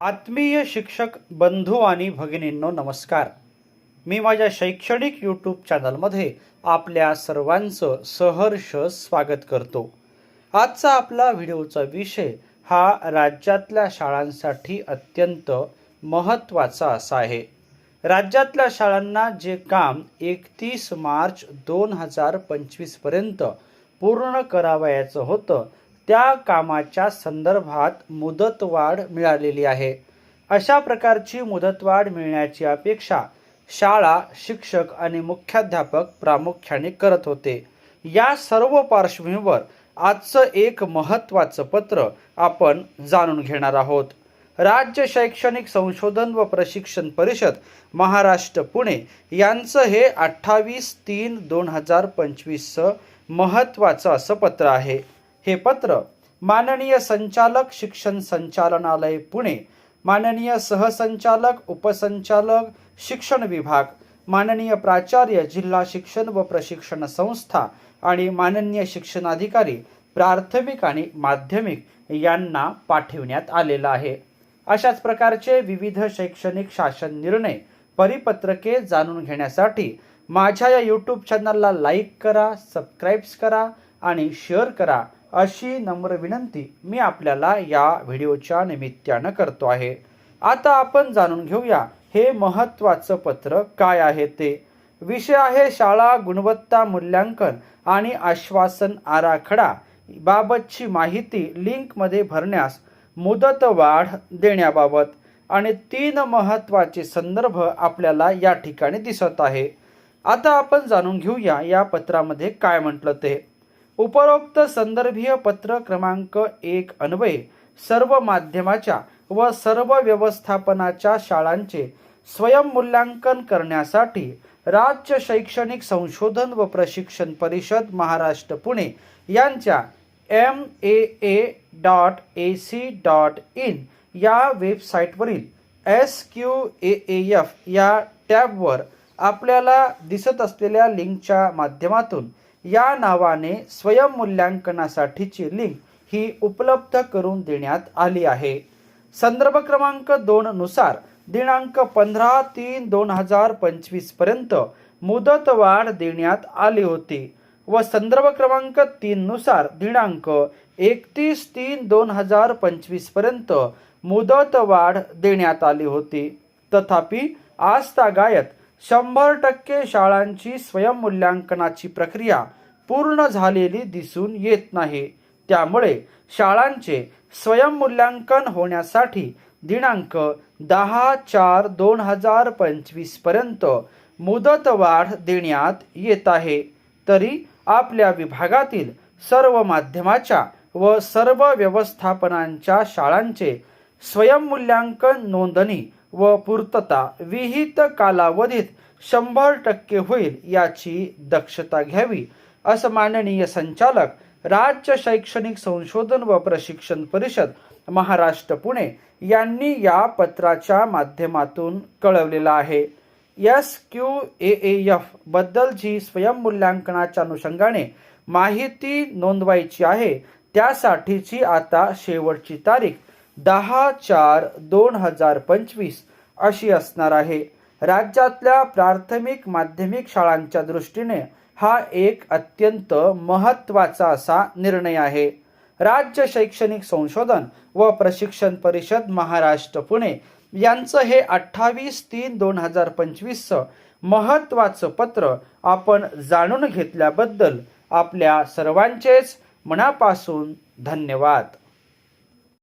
आत्मीय शिक्षक बंधू आणि भगिनींनो नमस्कार. मी माझ्या शैक्षणिक यूट्यूब चॅनलमध्ये आपल्या सर्वांचं सहर्ष स्वागत करतो. आजचा आपला व्हिडिओचा विषय हा राज्यातल्या शाळांसाठी अत्यंत महत्त्वाचा असा आहे. राज्यातल्या शाळांना जे काम एकतीस मार्च दोन हजार पंचवीसपर्यंत पूर्ण करावयाचं होतं त्या कामाच्या संदर्भात मुदतवाढ मिळालेली आहे. अशा प्रकारची मुदतवाढ मिळण्याची अपेक्षा शाळा शिक्षक आणि मुख्याध्यापक प्रामुख्याने करत होते. या सर्व पार्श्वभूमीवर आजचं एक महत्त्वाचं पत्र आपण जाणून घेणार आहोत. राज्य शैक्षणिक संशोधन व प्रशिक्षण परिषद महाराष्ट्र पुणे यांचं हे अठ्ठावीस तीन दोन हजार पंचवीसचं महत्त्वाचं असं पत्र आहे. हे पत्र माननीय संचालक शिक्षण संचालनालय पुणे. माननीय सहसंचालक उपसंचालक शिक्षण विभाग. माननीय प्राचार्य जिल्हा शिक्षण व प्रशिक्षण संस्था आणि माननीय शिक्षणाधिकारी प्राथमिक आणि माध्यमिक यांना पाठविण्यात आलेलं आहे. अशाच प्रकारचे विविध शैक्षणिक शासन निर्णय परिपत्रके जाणून घेण्यासाठी माझ्या या यूट्यूब चॅनलला लाईक करा सबस्क्राईब्स करा आणि शेअर करा. अशी नम्र विनंती मी आपल्याला या व्हिडिओच्या निमित्तानं करतो आहे. आता आपण जाणून घेऊया हे महत्त्वाचं पत्र काय आहे ते? विषय आहे शाळा गुणवत्ता मूल्यांकन आणि आश्वासन आराखडा बाबतची माहिती लिंकमध्ये भरण्यास मुदतवाढ देण्याबाबत आणि तीन महत्त्वाचे संदर्भ आपल्याला या ठिकाणी दिसत आहे. आता आपण जाणून घेऊया या पत्रामध्ये काय म्हटलं ते. उपरोक्त संदर्भीय पत्र क्रमांक एक अन्वये सर्व माध्यमाच्या व सर्व व्यवस्थापनाच्या शाळांचे स्वयंमूल्यांकन करण्यासाठी राज्य शैक्षणिक संशोधन व प्रशिक्षण परिषद महाराष्ट्र पुणे यांच्या M A A dot A C dot in या वेबसाईटवरील एस क्यू ए एफ या टॅबवर आपल्याला दिसत असलेल्या लिंकच्या माध्यमातून या नावाने स्वयंमूल्यांकनासाठीची लिंक ही उपलब्ध करून देण्यात आली आहे. संदर्भ क्रमांक दोन नुसार दिनांक पंधरा तीन दोन हजार पंचवीसपर्यंत मुदतवाढ देण्यात आली होती व संदर्भ क्रमांक तीन नुसार दिनांक एकतीस तीन दोन हजार पंचवीसपर्यंत मुदतवाढ देण्यात आली होती. तथापि आज तागायत शंभर टक्के शाळांची स्वयंमूल्यांकनाची प्रक्रिया पूर्ण झालेली दिसून येत नाही. त्यामुळे शाळांचे स्वयंमूल्यांकन होण्यासाठी दिनांक दहा चार दोन हजार पंचवीसपर्यंत मुदतवाढ देण्यात येत आहे. तरी आपल्या विभागातील सर्व माध्यमाच्या व सर्व व्यवस्थापनांच्या शाळांचे स्वयंमूल्यांकन नोंदणी व पूर्तता विहित कालावधीत शंभर टक्के होईल याची दक्षता घ्यावी असं माननीय संचालक राज्य शैक्षणिक संशोधन व प्रशिक्षण परिषद महाराष्ट्र पुणे यांनी या पत्राच्या माध्यमातून कळवलेलं आहे. एस क्यू ए एफबद्दल जी स्वयंमूल्यांकनाच्या अनुषंगाने माहिती नोंदवायची आहे त्यासाठीची आता शेवटची तारीख दहा चार दोन हजार पंचवीस अशी असणार आहे. राज्यातल्या प्राथमिक माध्यमिक शाळांच्या दृष्टीने हा एक अत्यंत महत्त्वाचा असा निर्णय आहे. राज्य शैक्षणिक संशोधन व प्रशिक्षण परिषद महाराष्ट्र पुणे यांचं हे अठ्ठावीस तीन दोन हजार पंचवीसचं महत्त्वाचं पत्र आपण जाणून घेतल्याबद्दल आपल्या सर्वांचेच मनापासून धन्यवाद.